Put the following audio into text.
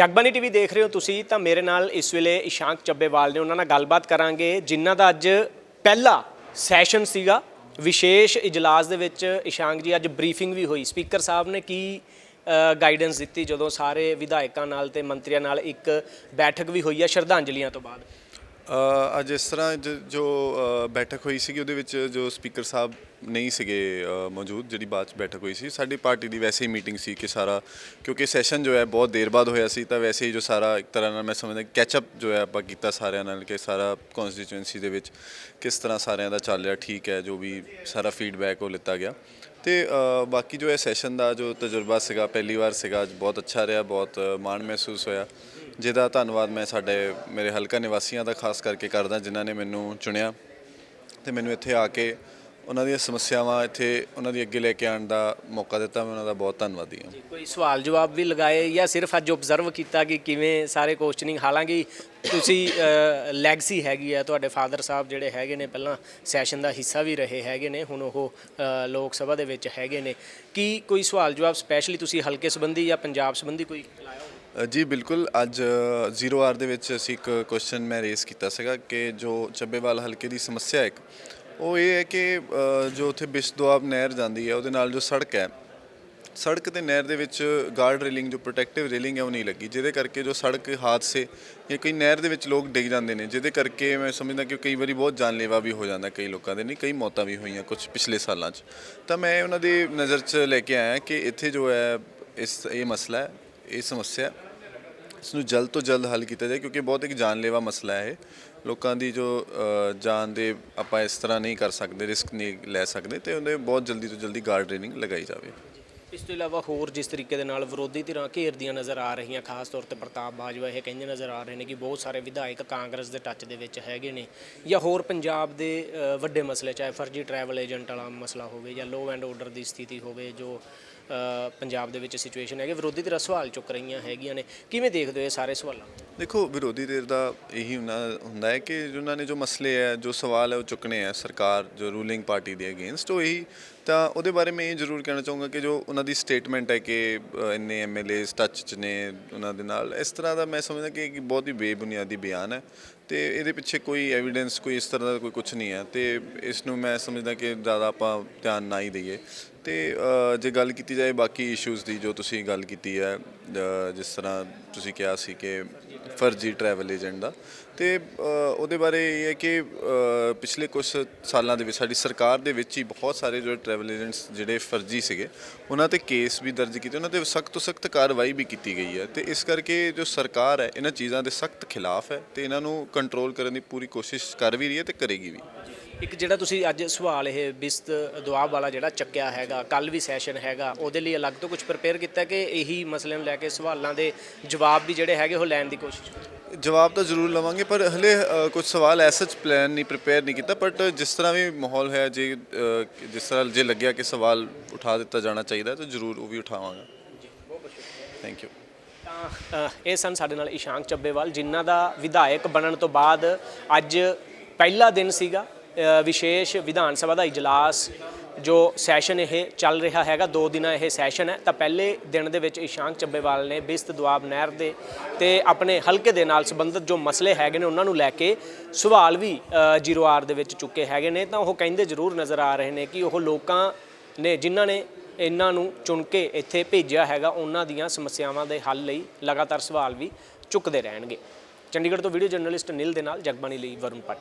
Jagbani TV ਦੇਖ ਰਹੇ ਹੋ ਤੁਸੀਂ, ਤਾਂ ਮੇਰੇ ਨਾਲ ਇਸ ਵੇਲੇ ਇਸ਼ਾਂਕ ਚੱਬੇਵਾਲ ਨੇ, ਉਹਨਾਂ ਨਾਲ ਗੱਲਬਾਤ ਕਰਾਂਗੇ, ਜਿਨ੍ਹਾਂ ਦਾ ਅੱਜ ਪਹਿਲਾ ਸੈਸ਼ਨ ਸੀਗਾ। ਵਿਸ਼ੇਸ਼ ਇਜਲਾਸ ਦੇ ਵਿੱਚ ਇਸ਼ਾਂਕ ਜੀ, ਅੱਜ ਬਰੀਫਿੰਗ ਵੀ ਹੋਈ। ਸਪੀਕਰ ਸਾਹਿਬ ਨੇ ਕੀ ਗਾਈਡੈਂਸ ਦਿੱਤੀ, ਜਦੋਂ ਸਾਰੇ ਵਿਧਾਇਕਾਂ ਨਾਲ ਤੇ ਮੰਤਰੀਆਂ ਨਾਲ ਇੱਕ ਬੈਠਕ ਵੀ ਹੋਈ ਹੈ ਸ਼ਰਧਾਂਜਲੀਆਂ ਤੋਂ ਬਾਅਦ? ਅੱਜ ਇਸ ਤਰ੍ਹਾਂ ਜ- ਜੋ ਅ, ਬੈਠਕ ਹੋਈ ਸੀਗੀ ਉਹਦੇ ਵਿੱਚ ਜੋ ਸਪੀਕਰ ਸਾਹਿਬ ਨਹੀਂ ਸੀਗੇ ਅ, ਮੌਜੂਦ ਜਿਹੜੀ ਬਾਅਦ ਚ ਬੈਠਕ ਹੋਈ ਸੀ ਸਾਡੀ ਪਾਰਟੀ ਦੀ ਵੈਸੇ ਹੀ ਮੀਟਿੰਗ ਸੀ ਕਿ ਸਾਰਾ ਕਿਉਂਕਿ ਸੈਸ਼ਨ ਜੋ ਹੈ ਬਹੁਤ ਦੇਰ ਬਾਅਦ ਹੋਇਆ ਸੀ ਤਾਂ ਵੈਸੇ ਹੀ ਜੋ ਸਾਰਾ ਇੱਕ ਤਰ੍ਹਾਂ ਨਾਲ ਮੈਂ ਸਮਝਦਾ ਕੈਚਅਪ ਜੋ ਹੈ ਆਪਾਂ ਕੀਤਾ ਸਾਰਿਆਂ ਨਾਲ ਕਿ ਸਾਰਾ ਕਨਸਟੀਚੁਐਂਸੀ ਦੇ ਵਿੱਚ ਕਿਸ ਤਰ੍ਹਾਂ ਸਾਰਿਆਂ ਦਾ ਚੱਲ ਰਿਹਾ ਠੀਕ ਹੈ ਜੋ ਵੀ ਸਾਰਾ ਫੀਡਬੈਕ ਉਹ ਲਿੱਤਾ ਗਿਆ। ਤੇ ਅ, ਬਾਕੀ ਜੋ ਹੈ ਸੈਸ਼ਨ ਦਾ ਜੋ ਤਜਰਬਾ ਸੀਗਾ ਪਹਿਲੀ ਵਾਰ ਸੀਗਾ ਅੱਜ ਬਹੁਤ ਅੱਛਾ ਰਿਹਾ ਬਹੁਤ ਮਾਣ ਮਹਿਸੂਸ ਹੋਇਆ। ਜਿਹਦਾ ਧੰਨਵਾਦ ਮੈਂ ਸਾਡੇ ਮੇਰੇ ਹਲਕਾ ਨਿਵਾਸੀਆਂ ਦਾ ਖਾਸ ਕਰਕੇ ਕਰਦਾ ਜਿਨ੍ਹਾਂ ਨੇ ਮੈਨੂੰ ਚੁਣਿਆ ਤੇ ਮੈਨੂੰ ਇੱਥੇ ਆ ਕੇ ਉਹਨਾਂ ਦੀਆਂ ਸਮੱਸਿਆਵਾਂ ਇੱਥੇ ਉਹਨਾਂ ਦੀ ਅੱਗੇ ਲੈ ਕੇ ਆਉਣ ਦਾ ਮੌਕਾ ਦਿੱਤਾ, ਮੈਂ ਉਹਨਾਂ ਦਾ ਬਹੁਤ ਧੰਨਵਾਦੀ ਹਾਂ। ਕੋਈ ਸਵਾਲ ਜਵਾਬ ਵੀ ਲਗਾਏ ਜਾਂ ਸਿਰਫ ਅੱਜ ਆਬਜ਼ਰਵ ਕੀਤਾ ਕਿ ਕਿਵੇਂ ਸਾਰੇ ਕੁਐਸਚਨਿੰਗ ਹਾਲਾਂਕਿ ਤੁਸੀਂ ਲੈਗਸੀ ਹੈਗੀ ਆ, ਤੁਹਾਡੇ ਫਾਦਰ ਸਾਹਿਬ ਜਿਹੜੇ ਹੈਗੇ ਨੇ, ਪਹਿਲਾਂ ਸੈਸ਼ਨ ਦਾ ਹਿੱਸਾ ਵੀ ਰਹੇ ਹੈਗੇ ਨੇ, ਹੁਣ ਉਹ ਲੋਕ ਸਭਾ ਦੇ ਵਿੱਚ ਹੈਗੇ ਨੇ। ਕੀ ਕੋਈ ਸਵਾਲ ਜਵਾਬ ਸਪੈਸ਼ਲੀ ਤੁਸੀਂ ਹਲਕੇ ਸੰਬੰਧੀ ਜਾਂ ਪੰਜਾਬ ਸੰਬੰਧੀ ਕੋਈ ਲਾਇਆ ਜੀ, ਬਿਲਕੁਲ। ਅੱਜ ਜ਼ੀਰੋ ਆਰ ਦੇ ਵਿੱਚ ਅਸੀਂ ਇੱਕ ਕੁਐਸਚਨ ਮੈਂ ਰੇਸ ਕੀਤਾ ਸੀਗਾ ਕਿ ਜੋ ਚੱਬੇਵਾਲ ਹਲਕੇ ਦੀ ਸਮੱਸਿਆ ਇੱਕ, ਉਹ ਇਹ ਹੈ ਕਿ ਜੋ ਉੱਥੇ ਬਿਸ਼ ਦੁਆਬ ਨਹਿਰ ਜਾਂਦੀ ਹੈ, ਉਹਦੇ ਨਾਲ ਜੋ ਸੜਕ ਹੈ, ਸੜਕ ਤੇ ਨਹਿਰ ਦੇ ਵਿੱਚ ਗਾਰਡ ਰੇਲਿੰਗ ਜੋ ਪ੍ਰੋਟੈਕਟਿਵ ਰੇਲਿੰਗ ਹੈ, ਉਹ ਨਹੀਂ ਲੱਗੀ। ਜਿਹਦੇ ਕਰਕੇ ਜੋ ਸੜਕ ਹਾਦਸੇ ਜਾਂ ਕਈ ਨਹਿਰ ਦੇ ਵਿੱਚ ਲੋਕ ਡਿੱਗ ਜਾਂਦੇ ਨੇ, ਜਿਹਦੇ ਕਰਕੇ ਮੈਂ ਸਮਝਦਾ ਕਿ ਕਈ ਵਾਰੀ ਬਹੁਤ ਜਾਨਲੇਵਾ ਵੀ ਹੋ ਜਾਂਦਾ ਕਈ ਲੋਕਾਂ ਦੇ, ਨਹੀਂ, ਕਈ ਮੌਤਾਂ ਵੀ ਹੋਈਆਂ ਕੁਝ ਪਿਛਲੇ ਸਾਲਾਂ 'ਚ। ਤਾਂ ਮੈਂ ਉਹਨਾਂ ਦੀ ਨਜ਼ਰ 'ਚ ਲੈ ਕੇ ਆਇਆ ਕਿ ਇੱਥੇ ਜੋ ਹੈ, ਇਸ, ਇਹ ਮਸਲਾ ਹੈ। ਇਹ ਸਮੱਸਿਆ ਇਸ ਨੂੰ ਜਲਦ ਤੋਂ ਜਲਦ ਹੱਲ ਕੀਤਾ ਜਾਏ ਕਿਉਂਕਿ ਬਹੁਤ ਇੱਕ ਜਾਨਲੇਵਾ ਮਸਲਾ ਹੈ। ਇਹ ਲੋਕਾਂ ਦੀ ਜੋ ਜਾਨ ਦੇ ਆਪਾਂ ਇਸ ਤਰ੍ਹਾਂ ਨਹੀਂ ਕਰ ਸਕਦੇ, ਰਿਸਕ ਨਹੀਂ ਲੈ ਸਕਦੇ ਤੇ ਉਹਦੇ ਬਹੁਤ ਜਲਦੀ ਤੋਂ ਜਲਦੀ ਗਾਰਡ ਟ੍ਰੇਨਿੰਗ ਲਗਾਈ ਜਾਵੇ। ਇਸ ਤੋਂ ਇਲਾਵਾ ਹੋਰ ਜਿਸ ਤਰੀਕੇ ਦੇ ਨਾਲ ਵਿਰੋਧੀ ਧਿਰਾਂ ਘੇਰਦੀਆਂ ਨਜ਼ਰ ਆ ਰਹੀਆਂ, ਖਾਸ ਤੌਰ ਤੇ ਪ੍ਰਤਾਪ ਬਾਜਵਾ ਇਹ ਕਹਿੰਦੇ ਨਜ਼ਰ ਆ ਰਹੇ ਨੇ ਕਿ ਬਹੁਤ ਸਾਰੇ ਵਿਧਾਇਕ ਕਾਂਗਰਸ ਦੇ ਟੱਚ ਦੇ ਵਿੱਚ ਹੈਗੇ ਨੇ ਜਾਂ ਹੋਰ ਪੰਜਾਬ ਦੇ ਵੱਡੇ ਮਸਲੇ, ਚਾਹੇ ਫਰਜ਼ੀ ਟਰੈਵਲ ਏਜੰਟ ਵਾਲਾ ਮਸਲਾ ਹੋਵੇ ਜਾਂ ਲੋ ਐਂਡ ਆਰਡਰ ਦੀ ਸਥਿਤੀ ਹੋਵੇ, ਜੋ ਪੰਜਾਬ ਦੇ ਵਿੱਚ ਸਿਚੁਏਸ਼ਨ ਹੈਗੀ, ਵਿਰੋਧੀ ਧਿਰਾਂ ਸਵਾਲ ਚੁੱਕ ਰਹੀਆਂ ਹੈਗੀਆਂ ਨੇ। ਕਿਵੇਂ ਦੇਖਦੇ ਹੋ ਇਹ ਸਾਰੇ ਸਵਾਲਾਂ? ਦੇਖੋ ਵਿਰੋਧੀ ਧਿਰ ਦਾ ਇਹੀ ਹੁੰਦਾ ਹੁੰਦਾ ਹੈ ਕਿ ਉਹਨਾਂ ਨੇ ਜੋ ਮਸਲੇ ਹੈ ਜੋ ਸਵਾਲ ਹੈ ਉਹ ਚੁੱਕਣੇ ਹੈ ਸਰਕਾਰ ਜੋ ਰੂਲਿੰਗ ਪਾਰਟੀ ਦੇ ਅਗੇਂਸਟ ਉਹ ਇਹੀ ਤਾਂ ਉਹਦੇ ਬਾਰੇ ਮੈਂ ਇਹ ਜ਼ਰੂਰ ਕਹਿਣਾ ਚਾਹੂੰਗਾ ਕਿ ਜੋ ਉਹਨਾਂ ਦੀ ਸਟੇਟਮੈਂਟ ਹੈ ਕਿ ਅ, ਇੰਨੇ ਐਮਐਲਏਸ ਟੱਚ 'ਚ ਨੇ ਉਹਨਾਂ ਦੇ ਨਾਲ ਇਸ ਤਰ੍ਹਾਂ ਦਾ ਮੈਂ ਸਮਝਦਾ ਕਿ ਇੱਕ ਬਹੁਤ ਹੀ ਬੇਬੁਨਿਆਦੀ ਬਿਆਨ ਹੈ ਤੇ ਇਹਦੇ ਪਿੱਛੇ ਕੋਈ ਐਵੀਡੈਂਸ ਕੋਈ ਇਸ ਤਰ੍ਹਾਂ ਦਾ ਕੋਈ ਕੁਝ ਨਹੀਂ ਹੈ ਤੇ ਇਸ ਨੂੰ ਮੈਂ ਸਮਝਦਾ ਕਿ ਜ਼ਿਆਦਾ ਆਪਾਂ ਧਿਆਨ ਨਾ ਹੀ ਦਈਏ ਤੇ ਜੇ ਗੱਲ ਕੀਤੀ ਜਾਏ ਬਾਕੀ ਇਸ਼ੂਜ਼ ਦੀ ਜੋ ਤੁਸੀਂ ਗੱਲ ਕੀਤੀ ਹੈ ਜਿਸ ਤਰ੍ਹਾਂ ਤੁਸੀਂ ਕਿਹਾ ਸੀ ਕਿ ਫਰਜ਼ੀ ਟਰੈਵਲ ਏਜੰਟ ਦਾ। ਤੇ ਉਹਦੇ ਬਾਰੇ ਇਹ ਹੈ ਕਿ ਪਿਛਲੇ ਕੁਝ ਸਾਲਾਂ ਦੇ ਵਿੱਚ ਸਾਡੀ ਸਰਕਾਰ ਦੇ ਵਿੱਚ ਹੀ ਬਹੁਤ ਸਾਰੇ ਜੋ ਟਰੈਵਲ ਏਜੰਟਸ ਜਿਹੜੇ ਫਰਜ਼ੀ ਸੀਗੇ, ਉਹਨਾਂ ਤੇ ਕੇਸ ਵੀ ਦਰਜ ਕੀਤੇ, ਉਹਨਾਂ ਤੇ ਸਖਤ ਤੋਂ ਸਖਤ ਕਾਰਵਾਈ ਵੀ ਕੀਤੀ ਗਈ ਹੈ। ਤੇ ਇਸ ਕਰਕੇ ਜੋ ਸਰਕਾਰ ਹੈ, ਇਹਨਾਂ ਚੀਜ਼ਾਂ ਦੇ ਸਖਤ ਖਿਲਾਫ ਹੈ ਤੇ ਇਹਨਾਂ ਨੂੰ ਕੰਟਰੋਲ ਕਰਨ ਦੀ ਪੂਰੀ ਕੋਸ਼ਿਸ਼ ਕਰ ਵੀ ਰਹੀ ਹੈ ਤੇ ਕਰੇਗੀ ਵੀ। ਇੱਕ ਜਿਹੜਾ ਤੁਸੀਂ ਅੱਜ ਸਵਾਲ ਇਹ ਬਿਸਤ ਦੁਆਬ ਵਾਲਾ ਜਿਹੜਾ ਚੱਕਿਆ ਹੈਗਾ ਕੱਲ ਵੀ ਸੈਸ਼ਨ ਹੈਗਾ ਉਹਦੇ ਲਈ ਅਲੱਗ ਤੋਂ ਕੁਝ ਪ੍ਰਿਪੇਅਰ ਕੀਤਾ ਕਿ ਇਹੀ ਮਸਲੇ ਨੂੰ ਲੈ ਕੇ ਸਵਾਲਾਂ ਦੇ ਜਵਾਬ ਵੀ ਜਿਹੜੇ ਹੈਗੇ ਉਹ ਲੈਣ ਦੀ ਕੋਸ਼ਿਸ਼ ਜਵਾਬ ਤਾਂ ਜ਼ਰੂਰ ਲਵਾਂਗੇ ਪਰ ਹਲੇ ਕੁਝ ਸਵਾਲ ਐਸਾ ਪਲਾਨ ਨਹੀਂ ਪ੍ਰਿਪੇਅਰ ਨਹੀਂ ਕੀਤਾ ਬਟ ਜਿਸ ਤਰ੍ਹਾਂ ਵੀ ਮਾਹੌਲ ਹੈ ਜੇ ਜਿਸ ਤਰ੍ਹਾਂ ਜੇ ਲੱਗਿਆ ਕਿ ਸਵਾਲ ਉਠਾ ਦਿੱਤਾ ਜਾਣਾ ਚਾਹੀਦਾ ਤਾਂ ਜ਼ਰੂਰ ਉਹ ਵੀ ਉਠਾਵਾਂਗਾ। ਥੈਂਕ ਯੂ ਤਾਂ ਇਹ ਸਨ ਸਾਡੇ ਨਾਲ ਇਸ਼ਾਂਕ ਚੱਬੇਵਾਲ ਜਿਨ੍ਹਾਂ ਦਾ ਵਿਧਾਇਕ ਬਣਨ ਤੋਂ ਬਾਅਦ ਅੱਜ ਪਹਿਲਾ ਦਿਨ ਸੀਗਾ। ਵਿਸ਼ੇਸ਼ ਵਿਧਾਨ ਸਭਾ ਦਾ ਇਜਲਾਸ ਜੋ ਸੈਸ਼ਨ ਇਹ ਚੱਲ ਰਿਹਾ ਹੈਗਾ, ਦੋ ਦਿਨਾਂ ਇਹ ਸੈਸ਼ਨ ਹੈ। ਤਾਂ ਪਹਿਲੇ ਦਿਨ ਦੇ ਵਿੱਚ ਇਸ਼ਾਂਕ ਚੱਬੇਵਾਲ ਨੇ ਬਿਸਤ ਦੁਆਬ ਨਹਿਰ ਦੇ ਤੇ ਆਪਣੇ ਹਲਕੇ ਦੇ ਨਾਲ ਸੰਬੰਧਿਤ ਜੋ ਮਸਲੇ ਹੈਗੇ ਨੇ, ਉਹਨਾਂ ਨੂੰ ਲੈ ਕੇ ਸਵਾਲ ਵੀ ਜ਼ੀਰੋ ਆਰ ਦੇ ਵਿੱਚ ਚੁੱਕੇ ਹੈਗੇ ਨੇ। ਤਾਂ ਉਹ ਕਹਿੰਦੇ ਜ਼ਰੂਰ ਨਜ਼ਰ ਆ ਰਹੇ ਨੇ ਕਿ ਉਹ ਲੋਕਾਂ ਨੇ, ਜਿਨ੍ਹਾਂ ਨੇ ਇਹਨਾਂ ਨੂੰ ਚੁਣ ਕੇ ਇੱਥੇ ਭੇਜਿਆ ਹੈਗਾ, ਉਹਨਾਂ ਦੀਆਂ ਸਮੱਸਿਆਵਾਂ ਦੇ ਹੱਲ ਲਈ ਲਗਾਤਾਰ ਸਵਾਲ ਵੀ ਚੁੱਕਦੇ ਰਹਿਣਗੇ। ਚੰਡੀਗੜ੍ਹ ਤੋਂ ਵੀਡੀਓ ਜਰਨਲਿਸਟ ਨਿਲ ਦੇ ਨਾਲ ਜਗਬਾਣੀ ਲਈ ਵਰੁਣ ਪੱਟ